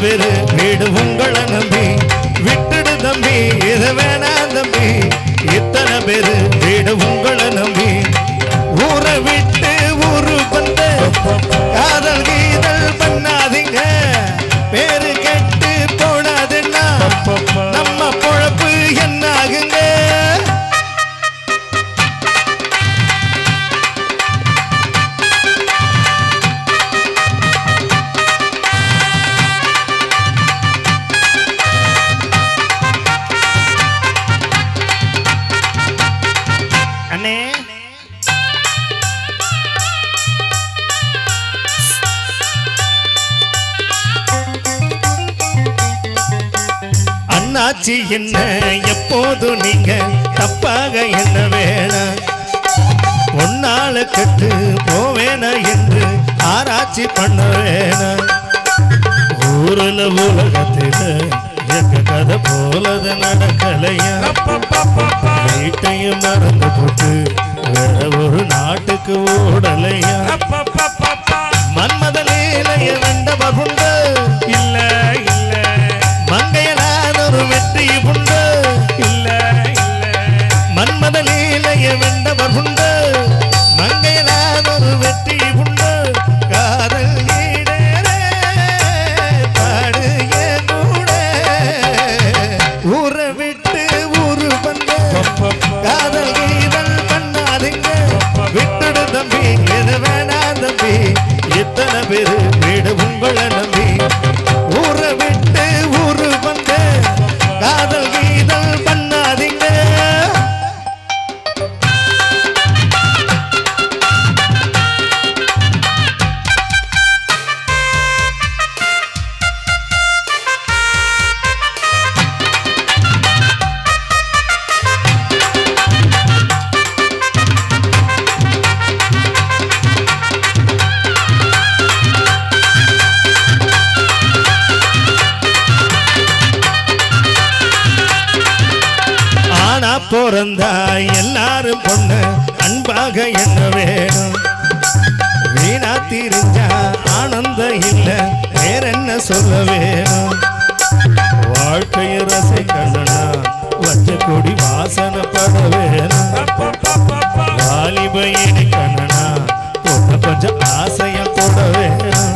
பெரு இத்தனை பேரு வீடு உங்களை நம்பி. விட்டுடு தம்பி இது வேணாம் தம்பி. இத்தனை பேரு வீடு உங்களை நம்பி. ஊரை விட்டு அண்ணே. அண்ணாச்சி என்ன? எப்போதும் நீங்க தப்பாக என்ன வேணாம் பொன்னால கட்டு போவேனா என்று ஆராய்ச்சி பண்ண வேணாம் ஊரில் உலக போலது நடக்கலையா? வீட்டையும் மறந்து போட்டு வேற ஒரு நாட்டுக்கு ஓடலையா? பிறந்தாய் எல்லாரும் பொண்ணு அன்பாக என்ன வேணும். வீணா திரிஞ்சா ஆனந்தம் இல்லை வேற என்ன சொல்ல வேணும்? ரசை ரசிக்கணும்னா வச்ச கொடி வாசனை பட வேணும். வாலிப இணைக்கணும்னா கொஞ்சம் ஆசையா கூட வேணும்.